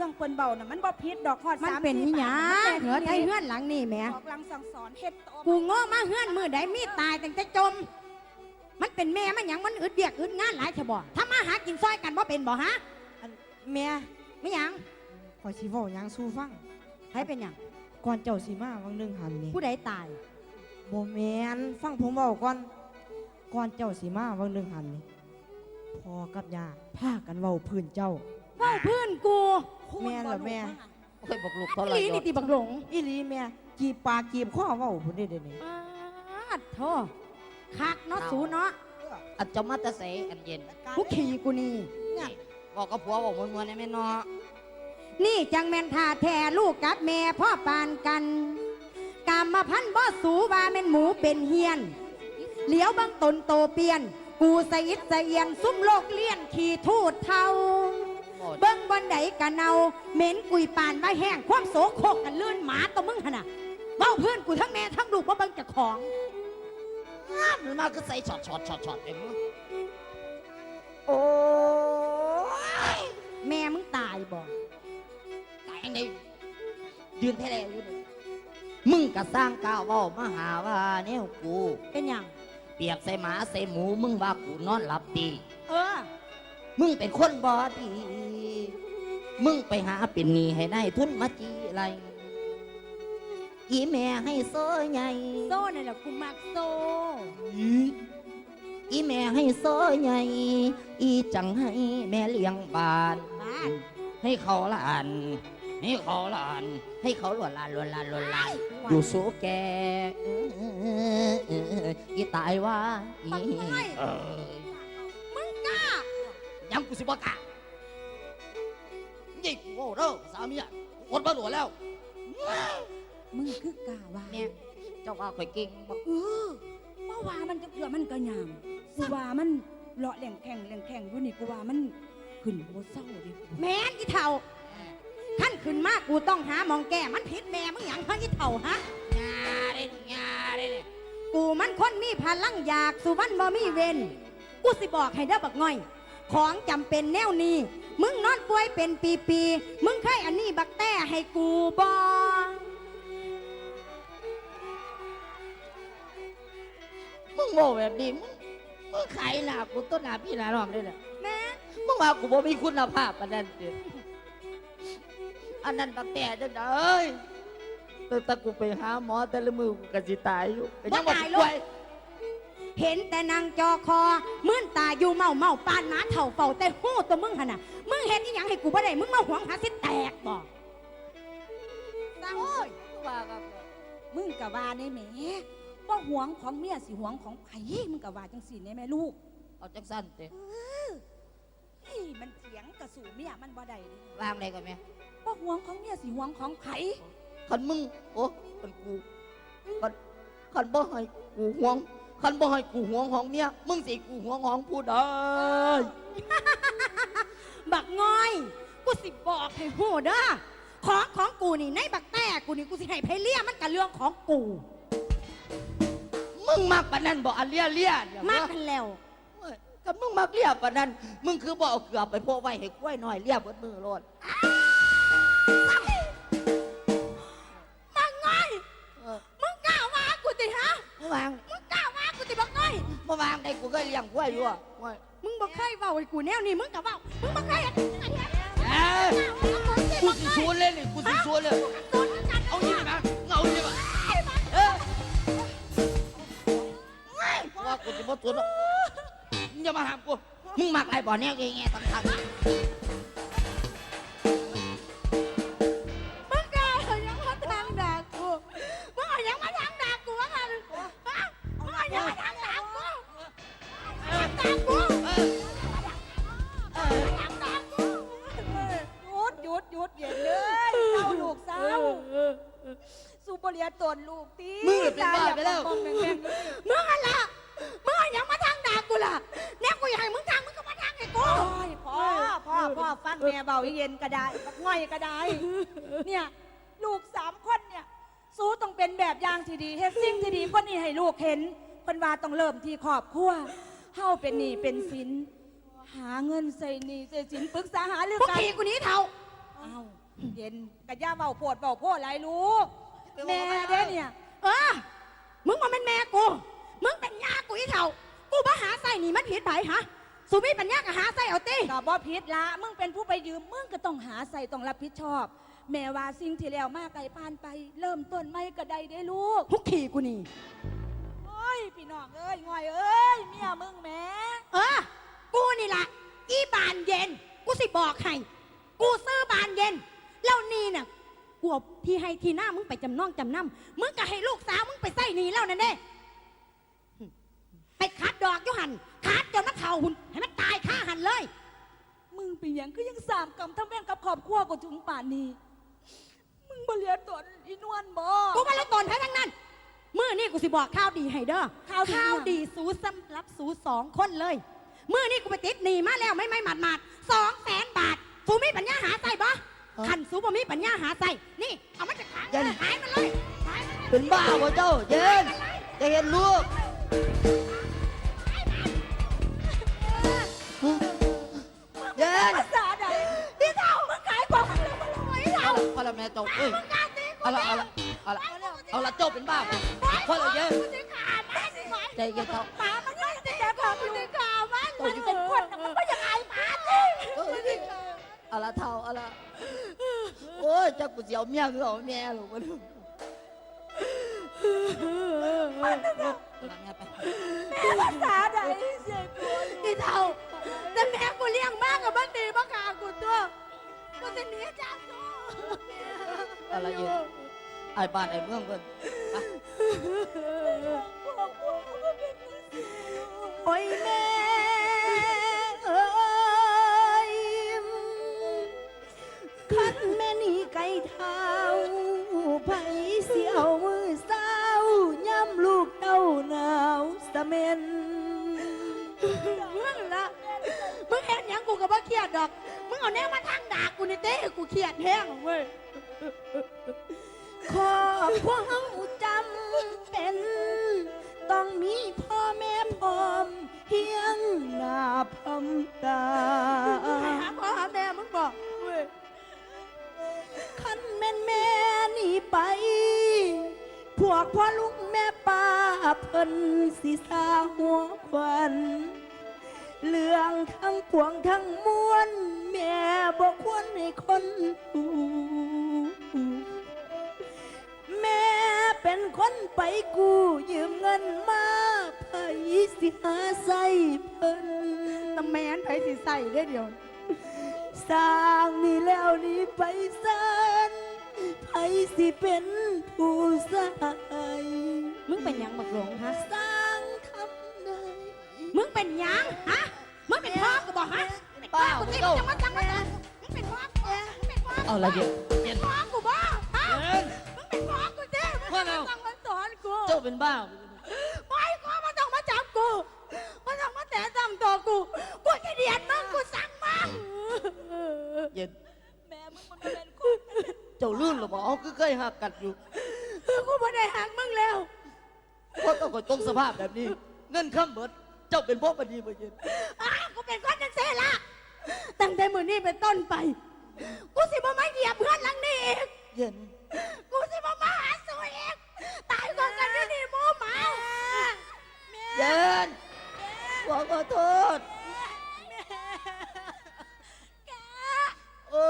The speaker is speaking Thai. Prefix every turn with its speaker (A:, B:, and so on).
A: รื่องเปิ้นเบาน่ะมันบ่ผิดดอกฮอด
B: มัน
A: สา
B: เป็น
A: สี่
B: นิหยั
A: บาท
B: งเหนือไทยเฮือนหลังนี่แหม่
A: ออกลังสั่งสอนเฮ็ดโต
B: กูโง่มาเฮือนมือใดมีตายตั้งแต่จม มันเป็นแม่มันหยังมันอึดเบียกอึดงานหลายฉบ่ถ้ามาหากินซอยกันบ่เป็นบ่ฮะ
C: อันแม่
B: ไม่หยัง
C: ขอยสิเว้าหยังสู้ฟัง
B: ให้เป็นหยัง
C: ก่อนเจ้าสิมาวังหนึงหันนี่
B: ผู้ใดตาย
C: บ่แม่นฟังผมเว้าก่อนก่อนเจ้าสิมาวังหนึงหันนี่พ่อกับย่าพากันเว้าพื้นเจ้า
B: เว้าพื้นกู
C: แม่นเหรอแม่
D: โอ้ยบอกลูก
B: อี
D: เท่าไห
B: ห
D: ร่
B: ลีนี่ติบักหลง
C: อีหลีแม่กีบปากกีบข้อเว้าพุ่นเด้เดี๋ยวนี้
B: ปาดโธ่คักเนาะสูเนาะ
D: อันเจะมาแตะเสอันเย็น
B: กูขี่กูนี่
D: บอกกับผัวบอกมวนๆในแม่เนอ
B: นี่จังแม่นท่าแท้ลูกกับแม่พ่อปานกันกามมาพันธุ์บ่สูว่าแม่นหมูเป็นเฮียน เหลียวบังตนโตเปลี่ยน กูสะอิดสะเอียน ซุ่มโลกเลี่ยนขี่ทูดเทา
D: บอก
B: เบิ้งบอนไดกะเนาเหม็นกุยปานใบแห้งความโสโครกกันลื่นหมาตัวมึงหนน่ะเบ้าเพื่อนกูทั้งแม่ทั้งลูกว่าเบิ้งเจะของ
D: มันมาก็ใส่ช็อตช็อตช็อตช็อตเต็มมือโอ้ย
B: แม่มึงตายบ่
D: ตายยังไงยืนแท้แล้วอยู่นี่มึงก็สร้างก้าวเว้ามาหาว่าแนวกู
B: เป็นหยัง
D: เปียกใส่หมาใส่หมูมึงว่ากูนอนหลับดี
B: เออ
D: มึงเป็นคนบอดี มึงไปหาเป็นหนี้ให้ได้ทุนมาจีไรอีแม่ให้โซ่ใหญ่
B: โซ่นี่นแหละกูมักโซ่
D: อีแม่ให้โซ่ใหญ่ อีจังให้แม่เลี้ยงบาน
B: บ้าน
D: ให้เขาหลาน ให้เขาหลาน ให้เขาหลวนลานหลวนลานหลวนลานอยู่สูแกเออเออเอออีตายว่าอีเออ
B: มึงกล้า
D: ยังกูสิบอกะยิ่งโง่ เด้อสามีอะอดมาหลวแล้ว
A: มึงคือกล้าว่า
D: เนี่ยเจ้าว่าข่อยเก่งบอก
A: เออเมื่อวามันจะเกลือมันก็ยามกูว่ามันเลาะแหล่งแข่งแหล่งแข่งอยู่นี่กูว่ามันขึ้นบ่เศร้าดิ
B: แม่นอีเท่าขั้นขึ้นมากกูต้องหาหมองแก้มันผิดแม่มึงหยังฮะอีเท่าฮะ
D: งาได้งาได้เลย
B: กูมันคนมีพลังอยากสุวรรณบ่มีเวนกูสิบอกให้เด้อบักง่อย ของจำเป็นแนวนี้ มึงนอนป่วยเป็นปีๆ มึงเคยอันนี้บักแต้ให้กูบอ
D: มึงโง่แบบนี้มึงมึงขายหน้ากูต้นหน้าพี่หน้าน้องได้เลย
B: แม่
D: มึงว่ากูบ่มีคุณภาพอันนั้นเด้ออันนั้นตั้งแต่เด้อเอ้ยตั้งแต่กูไปหาหมอแต่ละมือกูก็สิตายอยู่ก็ยังบ่ป่วย
B: เห็นแต่นางจอคอมื่นตาอยู่เมาเมาปานหมาเถ่าเฝ้าแต่หู้ตัวมึงหนน่ะมึงเห็นอีหยังให้กูบ่ได้มึงมาหวงหาสิแตกบ่
A: ตั้ง
D: โอ้
A: โอ้
D: ย
A: ย
D: ว่าครับ
A: มึงกะว่าได้แหมบ่หวงของเมียสิหวงของไผมึงกะว่าจังสี่แน่แม่ลูก
D: เอาจังสั้นเด้
A: เฮ้ยมันเถียงกะสู่เมียมันบ่ได้เด้
D: วางได้ก็แม่
A: บ่หวงของเมียสิหวงของไผ
D: คันมึงโอ้คันกูคันคันบ่ให้กูห่วง คันบ่ให้กูห่วงของเมียมึงสิกูห่วงของผู้ใด
B: บักง่อย กูสิบอกให้หู้เด้อของของกูนี่ในบักแต้กูนี่กูสิให้ไผเลี้ยมันกับเรื่องของกู
D: มึงมักปานนั้นบ่อันเลียเลียเดี๋ยว
B: มาก
D: เนอะ
B: กันแล้ว
D: เอ้ยกับมึงมักเลียปานนั้น มึงคือบ่เอาเกลือไปโพกไว้ให้กล้วยหน่อยเลียเบิดมือโลด
B: บักง่อย
D: เออ
B: มึงกล้าว่ากูติฮะ
D: มึงวาง
B: กง่อย
D: มาวางได้กูก็เลี้ยงกล้วยอยู่อะกล้วย
B: มึงบ่เคยเว้าให้กูแนวนี้มึงก็เว้ามึงบ่เคยเห็นไอ้เหี้ย
D: เอ้ยกูสิชวนเลยนี่กูสิชวนเลยเอานี่มาเอานี่มาเออว่ากูสิบ่ชวนหรอกมึงอย่ามาห้ามกูมึงมักไอ้บ่อแนวแง่ๆต่างๆ
A: นเลยเศร้าลูกเศร้าสูบเรียตนลูกตี
D: มึงน่ะเป็นบ้าไปแล้ว
A: ตายอย่ามองแม่งๆเลย
B: มึงอะไรมึงเอาหยังมาทางด่ากูล่ะแน่กูอยากให้มึงทางมึงก็มาทางให้กู
A: โอ้ยพ่อพ่อพ่อฟังแม่เบาเย็นก็ได้บักง่อยก็ได้เนี่ยลูกสามคนเนี่ยสู้ต้องเป็นแบบอย่างที่ดีเฮ็ดสิ่งที่ดีคนนี้ให้ลูกเห็นเพิ่นว่าต้องเริ่มที่ครอบครัวเฮาเป็นหนี้เป็นสินหาเงินใส่หนี้ใส่สินปรึกษาหาเรื่อง
B: พวก
A: การ
B: ขี่กูหนี้เท่า
A: เอ้า เย็นกะย่าเบาโพดเบาโพดไรลูกแม่เด้เนี่ย
B: เออ มึงมาเป็นแม่กู มึงเป็นยากูอีเถ่า กูมาหาใส่นี่มันผิดไผฮะ สุมีปัญญาก็หาใส่เอาติ
A: ก็บ่ผิดละ มึงเป็นผู้ไปยืม มึงก็ต้องหาใส่ต้องรับผิดชอบ แม่ว่าสิ่งที่แล้วมาไกลผ่านไป เริ่มต้นไม่ก็ได้ได้ลูก
B: ทุกขี่กูนี่
A: โอ้ยพี่น้องเอ้ยง่อยเอ้ยเมียมึงแหม่
B: เออ กูนี่ล่ะ อีบานเย็น กูสิบอกให้ กูซื้อบานเย็น แล้วนี่น่ะกูเอาที่ให้ที่หน้ามึงไปจำนองจำนำมึงก็ให้ลูกสาวมึงไปใส่หนีแล้วนั่นเด้ไปคัดดอกอยุหันคัดจนมันเข่าหุ่นให้มันตายฆ่าหันเลย
A: มึงเป็นหยังก็ยังสามกรรมทำแม่งกับครอบครัวกูถึงป่านนี้ มึงบ่เลียตนอีนวลบ่
B: กูมาแล้วตนให้ทั้งนั้นมื่อนี่กูสิบอกข่าวดีให้เด้อ
A: ข่าวดี
B: ข่าวดีสูสำหรับสูสองคนเลยมื่อนี่กูไปติดหนีมาแล้วไม่ไม่หมาดหมาดสองแสนบาทสูมีปัญญาหาใส่บ่ ขันสูบ่มีปัญญาหาใส่นี่เอามาจากขาย
D: ยัน
B: ขายมันเลยขายมันเลย
D: เป็นบ้าวะเจ้าเย็นจะเห็นลูกเย็น
A: ภาษาใดพี่เท่ามึงขายของมึงเลยมึงรวยเท่า
D: พอละแม่เจ้าเอ้ยเอาละเอาละเอาละเอาละเจ้าเป็นบ้าพอละเย็นใจเย็นเจ้า
A: หมามันไม่ได้แต่ของอยู่ข่าวมันมันเป็นคนน่ะมันก็ยังไงหมาสิ
D: เอ้ยเอาละเท่าเอาละโอ้ยจ้ากูเสียวเมียคือเอาแม่หรอกวะลูกเอาละแม่ไป
A: แม่ภาษาใดเสียกู
B: อีเท่าแต่แม่กูเลี้ยงมากกับบ้านดีบ้ากากูตัวกูจะหนีจากตัว
D: อาละเย็นไอ้บ้านไอ้เมืองเพิ่น
B: โอ้ยแม่ เต้กูเครียดแห้งเว้ยขอความจำเป็น ต้องมีพ่อแม่พร้อมเพียงหน้าพร้อมตาหาพ่อหาแม่มึงบอกเว้ยคันแม่นแม่หนีไป พวกพ่อลุงแม่ป้าเพิ่นสิสาหัวควัน เรื่องทั้งปวงทั้งมวลแม่บอกควรให้คนรู้แม่เป็นคนไปกู้ยืมเงินมาไผสิหาใส่เพิ่นตำแมนไผสิใส่ได้เดียวสร้างนี่แล้วนี่ไปสานไผสิเป็นผู้ใส่มึงเป็นยังบักหลงฮะ สร้างทำได้ มึงเป็นยังฮะ เป็นพ่อกูที่มึงจะมาจังมาจังมึงเป็นพ่อกูมึงเป็นพ่อกู
D: เอาละเย็นเย็น
B: พ่อกูบ้าฮะ
D: เย็น
B: มึงเป็นพ่อกูเจ้มึง
D: พ่อเรา
B: ต้องมาสอนกู
D: เจ้าเป็นบ้า
B: ไปกูมาต้องมาจับกูมาต้องมาแตะต้องตัวกูกูจะเดียดมึงกูสั่งมึง
D: เย็น
A: แม่มึงมันก็เป็นคน
D: เจ้าลื่นหรือเปล่าเอาคือเคยหักกัดอยู่
B: กูไม่ได้หักมึงแล้ว
D: เพราะต้องคอยตรงสภาพแบบนี้ เงินข้ามเบิด เจ้าเป็นพวกบดีบ่เย็น
B: อ้ากูเป็นคนจังเซ่ละ ตั้งแต่มื้อนี้เป็นต้นไป กูสิบ่มาเหยียบเพื่อนหลังนี้อีก
D: เย็น
B: กูสิบ่มาหาสูอีก ตายก่อนกันที่นี่หมูหมาเย
D: ็นบอกขอโทษ โอ้